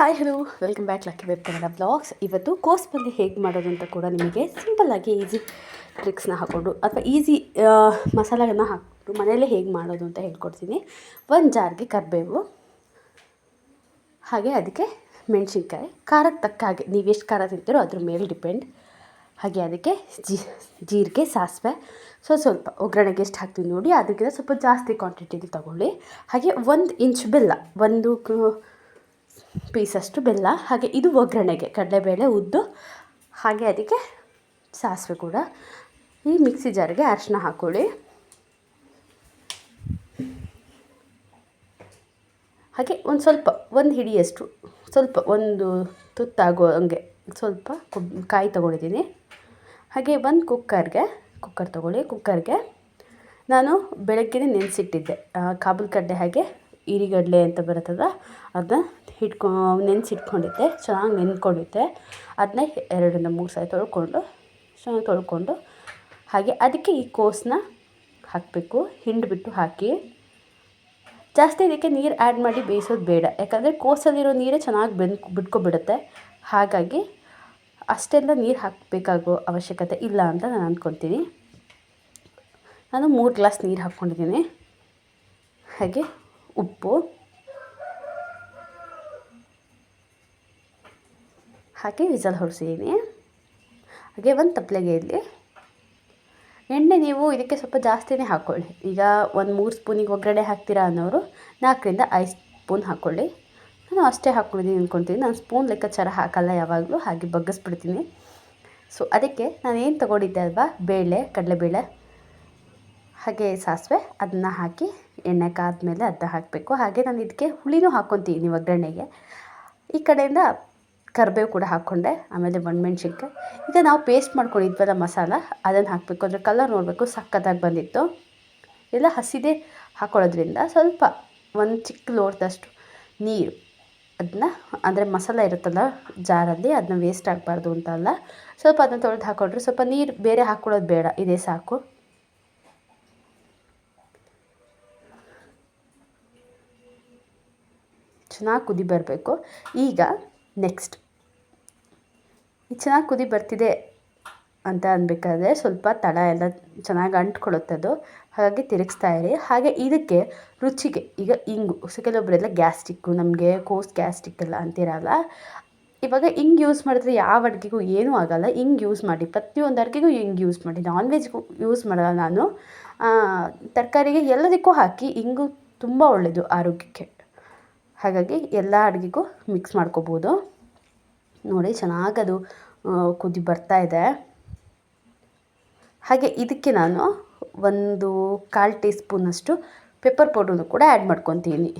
Hi hello welcome back lucky web Kannada blogs ಇವತ್ತು ಕೋಸ್ಪಲ್ಲಿ ಹೇಗೆ ಮಾಡೋದು ಅಂತ ಕೂಡ ನಿಮಗೆ ಸಿಂಪಲ್ಲಾಗಿ ಈಸಿ ಟ್ರಿಕ್ಸ್ನ ಹಾಕ್ಕೊಂಡು ಅಥವಾ ಈಸಿ ಮಸಾಲೆಗಳನ್ನ ಹಾಕ್ಬಿಟ್ಟು ಮನೆಯಲ್ಲೇ ಹೇಗೆ ಮಾಡೋದು ಅಂತ ಹೇಳ್ಕೊಡ್ತೀನಿ. ಒಂದು ಜಾರ್ಗೆ ಕರಿಬೇವು, ಹಾಗೆ ಅದಕ್ಕೆ ಮೆಣಸಿನ್ಕಾಯಿ ಖಾರಕ್ಕೆ ತಕ್ಕ ಹಾಗೆ, ನೀವು ಎಷ್ಟು ಖಾರ ತಿಂತೀರೋ ಅದ್ರ ಮೇಲೆ ಡಿಪೆಂಡ್ ಹಾಗೆ ಅದಕ್ಕೆ ಜೀ, ಜೀರಿಗೆ, ಸಾಸಿವೆ, ಸೊ ಸ್ವಲ್ಪ ಒಗ್ಗರಣೆಗೆ ಎಷ್ಟು ಹಾಕ್ತೀವಿ ನೋಡಿ, ಅದಕ್ಕಿಂತ ಸ್ವಲ್ಪ ಜಾಸ್ತಿ ಕ್ವಾಂಟಿಟೀಲಿ ತೊಗೊಳ್ಳಿ. ಹಾಗೆ ಒಂದು ಇಂಚ್ ಬೆಲ್ಲ, ಒಂದು ಪೀಸಷ್ಟು ಬೆಲ್ಲ, ಹಾಗೆ ಇದು ಒಗ್ಗರಣೆಗೆ. ಕಡಲೆಬೇಳೆ ಉದ್ದು, ಹಾಗೆ ಅದಕ್ಕೆ ಸಾಸಿವೆ ಕೂಡ. ಈ ಮಿಕ್ಸಿ ಜಾರಿಗೆ ಅರಿಶಿನ ಹಾಕ್ಕೊಳ್ಳಿ ಹಾಗೆ ಒಂದು ಸ್ವಲ್ಪ, ಒಂದು ಹಿಡಿಯಷ್ಟು, ಸ್ವಲ್ಪ ಒಂದು ತುತ್ತಾಗೋ ಹಂಗೆ ಸ್ವಲ್ಪ ಕಾಯಿ ತೊಗೊಂಡಿದ್ದೀನಿ. ಹಾಗೆ ಒಂದು ಕುಕ್ಕರ್ಗೆ, ಕುಕ್ಕರ್ ತೊಗೊಳ್ಳಿ, ಕುಕ್ಕರ್ಗೆ. ನಾನು ಬೆಳಗ್ಗೆನೇ ನೆನೆಸಿಟ್ಟಿದ್ದೆ ಕಾಬೂಲ್ ಕಡ್ಡೆ ಹಾಗೆ. ಈರಿಗಡಲೆ ಅಂತ ಬರುತ್ತಲ್ಲ ಅದನ್ನ ಹಿಡ್ಕೊ, ನೆನೆಸಿಟ್ಕೊಂಡಿದ್ದೆ, ಚೆನ್ನಾಗಿ ನೆನ್ಕೊಂಡಿದ್ದೆ. ಅದನ್ನ ಎರಡರಿಂದ ಮೂರು ಸಾರಿ ತೊಳ್ಕೊಂಡು, ಚೆನ್ನಾಗಿ ತೊಳ್ಕೊಂಡು, ಹಾಗೆ ಅದಕ್ಕೆ ಈ ಕೋಸನ್ನ ಹಾಕಬೇಕು, ಹಿಂಡಿಬಿಟ್ಟು ಹಾಕಿ. ಜಾಸ್ತಿ ಇದಕ್ಕೆ ನೀರು ಆ್ಯಡ್ ಮಾಡಿ ಬೇಯಿಸೋದು ಬೇಡ, ಯಾಕಂದರೆ ಕೋಸಲ್ಲಿರೋ ನೀರೇ ಚೆನ್ನಾಗಿ ಬೆಂದ್ ಬಿಟ್ಕೊಬಿಡುತ್ತೆ. ಹಾಗಾಗಿ ಅಷ್ಟೆಲ್ಲ ನೀರು ಹಾಕಬೇಕಾಗೋ ಅವಶ್ಯಕತೆ ಇಲ್ಲ ಅಂತ ನಾನು ಅಂದ್ಕೊತೀನಿ ನಾನು ಮೂರು ಗ್ಲಾಸ್ ನೀರು ಹಾಕ್ಕೊಂಡಿದ್ದೀನಿ. ಹಾಗೆ ಉಪ್ಪು. ಹಾಕಿ ವಿಸಲ್ ಹೊರಿಸಿದ್ದೀನಿ ಹಾಗೆ ಒಂದು ತಪ್ಪಲೆಗೆ ಇಲ್ಲಿ ಎಣ್ಣೆ ನೀವು ಇದಕ್ಕೆ ಸ್ವಲ್ಪ ಜಾಸ್ತಿನೇ ಹಾಕ್ಕೊಳ್ಳಿ. ಈಗ ಒಂದು ಮೂರು ಸ್ಪೂನಿಗೆ ಒಗ್ಗರಣೆ ಹಾಕ್ತೀರಾ ಅನ್ನೋರು ನಾಲ್ಕರಿಂದ ಐದು ಸ್ಪೂನ್ ಹಾಕ್ಕೊಳ್ಳಿ. ನಾನು ಅಷ್ಟೇ ಹಾಕ್ಕೊಂಡಿದ್ದೀನಿ ಅಂದ್ಕೊತೀನಿ ನಾನು ಸ್ಪೂನ್ ಲೆಕ್ಕಾಚಾರ ಹಾಕಲ್ಲ ಯಾವಾಗಲೂ, ಹಾಗೆ ಬಗ್ಗಿಸ್ಬಿಡ್ತೀನಿ. ಸೊ ಅದಕ್ಕೆ ನಾನು ಏನು ತೊಗೊಂಡಿದ್ದೆ ಅಲ್ವಾ? ಬೇಳೆ, ಕಡಲೆಬೇಳೆ. ಹಾಗೆ ಸಾಸಿವೆ ಅದನ್ನ ಹಾಕಿ ಎಣ್ಣೆ ಕಾದ್ಮೇಲೆ ಅದನ್ನ ಹಾಕಬೇಕು. ಹಾಗೆ ನಾನು ಇದಕ್ಕೆ ಹುಳಿನೂ ಹಾಕ್ಕೊತೀನಿ ಒಗ್ಗರಣೆಗೆ ಈ ಕಡೆಯಿಂದ ಕರಿಬೇವು ಕೂಡ ಹಾಕ್ಕೊಂಡೆ, ಆಮೇಲೆ ಒಣಮೆಣ್ಸಿನ್ಕಾಯಿ. ಈಗ ನಾವು ಪೇಸ್ಟ್ ಮಾಡ್ಕೊಂಡಿದ್ವಲ್ಲ ಮಸಾಲ, ಅದನ್ನು ಹಾಕಬೇಕು. ಅಂದರೆ ಕಲರ್ ನೋಡಬೇಕು, ಸಕ್ಕತ್ತಾಗಿ ಬಂದಿತ್ತು. ಎಲ್ಲ ಹಸಿದೇ ಹಾಕೊಳ್ಳೋದ್ರಿಂದ ಸ್ವಲ್ಪ ಒಂದು ಚಿಕ್ಕ ಲೋಟದಷ್ಟು ನೀರು ಅದನ್ನ ಅಂದರೆ ಮಸಾಲ ಇರುತ್ತಲ್ಲ ಜಾರಲ್ಲಿ ಅದನ್ನ ವೇಸ್ಟ್ ಆಗಬಾರ್ದು ಅಂತ ಅಲ್ಲ. ಸ್ವಲ್ಪ ಅದನ್ನ ತೊಳೆದು ಹಾಕ್ಕೊಂಡ್ರೆ ಸ್ವಲ್ಪ ನೀರು ಬೇರೆ ಹಾಕ್ಕೊಳ್ಳೋದು ಬೇಡ, ಇದೇ ಸಾಕು. ಚೆನ್ನಾಗಿ ಕುದಿ ಬರಬೇಕು. ಈಗ ನೆಕ್ಸ್ಟ್ ಚೆನ್ನಾಗಿ ಕುದಿ ಬರ್ತಿದೆ ಅಂತ ಅನ್ಬೇಕಾದ್ರೆ ಸ್ವಲ್ಪ ತಳ ಎಲ್ಲ ಚೆನ್ನಾಗಿ ಅಂಟಿಕೊಳ್ಳುತ್ತೆ ಅದು. ಹಾಗಾಗಿ ತಿರುಗಿಸ್ತಾ ಇರಿ. ಹಾಗೆ ಇದಕ್ಕೆ ರುಚಿಗೆ, ಈಗ ಇಂಗು ಕೆಲವೊಬ್ಬರೆಲ್ಲ ಗ್ಯಾಸ್ಟಿಕ್ಕು ನಮಗೆ ಕೋಸ್ ಗ್ಯಾಸ್ಟಿಕ್ ಎಲ್ಲ ಅಂತಿರಲ್ಲ. ಇವಾಗ ಹಿಂಗೆ ಯೂಸ್ ಮಾಡಿದ್ರೆ ಯಾವ ಅಡುಗೆಗೂ ಏನೂ ಆಗೋಲ್ಲ. ಹಿಂಗೆ ಯೂಸ್ ಮಾಡಿ, ಪ್ರತಿಯೊಂದು ಅಡುಗೆಗೂ ಹಿಂಗೆ ಯೂಸ್ ಮಾಡಿ ನಾನ್ ವೆಜ್ಗೂ ಯೂಸ್ ಮಾಡಲ್ಲ ನಾನು. ತರಕಾರಿಗೆ ಎಲ್ಲದಕ್ಕೂ ಹಾಕಿ ಹಿಂಗು ತುಂಬ ಒಳ್ಳೆಯದು ಆರೋಗ್ಯಕ್ಕೆ. ಹಾಗಾಗಿ ಎಲ್ಲ ಅಡುಗೆಗೂ ಮಿಕ್ಸ್ ಮಾಡ್ಕೋಬೋದು. ನೋಡಿ ಚೆನ್ನಾಗಿ ಅದು ಕುದಿ ಬರ್ತಾ ಇದೆ. ಹಾಗೆ ಇದಕ್ಕೆ ನಾನು ಒಂದು ಕಾಲು ಟೀ ಸ್ಪೂನಷ್ಟು ಪೆಪ್ಪರ್ ಪೌಡ್ರನ್ನು ಕೂಡ ಆ್ಯಡ್ ಮಾಡ್ಕೊತೀನಿ.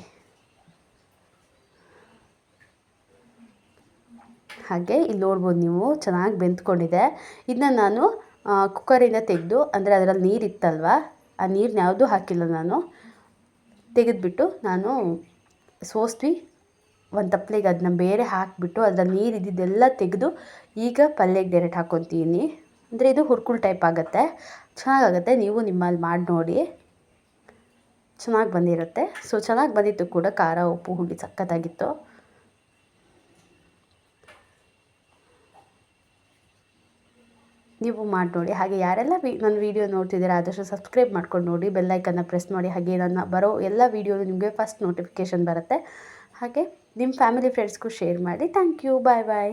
ಹಾಗೆ ಇಲ್ಲಿ ನೋಡ್ಬೋದು ನೀವು, ಚೆನ್ನಾಗಿ ಬೆಂದ್ಕೊಂಡಿದೆ. ಇದನ್ನ ನಾನು ಕುಕ್ಕರಿಂದ ತೆಗೆದು, ಅಂದರೆ ಅದರಲ್ಲಿ ನೀರು ಇತ್ತಲ್ವ ಆ ನೀರನ್ನ ಯಾವುದೂ ಹಾಕಿಲ್ಲ ನಾನು. ತೆಗೆದುಬಿಟ್ಟು ನಾನು ಸೋಸ್ವಿ ಒಂದು ತಪ್ಪಲೆಗೆ ಅದನ್ನ ಬೇರೆ ಹಾಕಿಬಿಟ್ಟು ಅದರ ನೀರು ಇದ್ದಿದ್ದೆಲ್ಲ ತೆಗೆದು ಈಗ ಪಲ್ಯಕ್ಕೆ ಡೈರೆಕ್ಟ್ ಹಾಕ್ಕೊತೀನಿ ಅಂದರೆ ಇದು ಹುರ್ಕುಳ್ ಟೈಪ್ ಆಗುತ್ತೆ. ಚೆನ್ನಾಗಾಗುತ್ತೆ, ನೀವು ನಿಮ್ಮಲ್ಲಿ ಮಾಡಿ ನೋಡಿ. ಚೆನ್ನಾಗಿ ಬಂದಿರುತ್ತೆ. ಸೊ ಚೆನ್ನಾಗಿ ಬಂದಿತ್ತು ಕೂಡ ಖಾರ, ಉಪ್ಪು, ಹುಳಿ ಸಖತ್ತಾಗಿತ್ತು. ನೀವು ಮಾಡಿ ನೋಡಿ ಹಾಗೆ ಯಾರೆಲ್ಲ ವಿ, ನನ್ನ ವೀಡಿಯೋ ನೋಡ್ತಿದ್ದೀರಾ, ಆದಷ್ಟು ಸಬ್ಸ್ಕ್ರೈಬ್ ಮಾಡ್ಕೊಂಡು ನೋಡಿ. ಬೆಲ್ಲೈಕನ್ನ ಪ್ರೆಸ್ ಮಾಡಿ. ಹಾಗೆ ನನ್ನ ಬರೋ ಎಲ್ಲ ವೀಡಿಯೋನು ನಿಮಗೆ ಫಸ್ಟ್ ನೋಟಿಫಿಕೇಷನ್ ಬರುತ್ತೆ. ಹಾಗೆ ನಿಮ್ಮ ಫ್ಯಾಮಿಲಿ ಫ್ರೆಂಡ್ಸ್ಗೂ ಶೇರ್ ಮಾಡಿ. Thank you. Bye bye.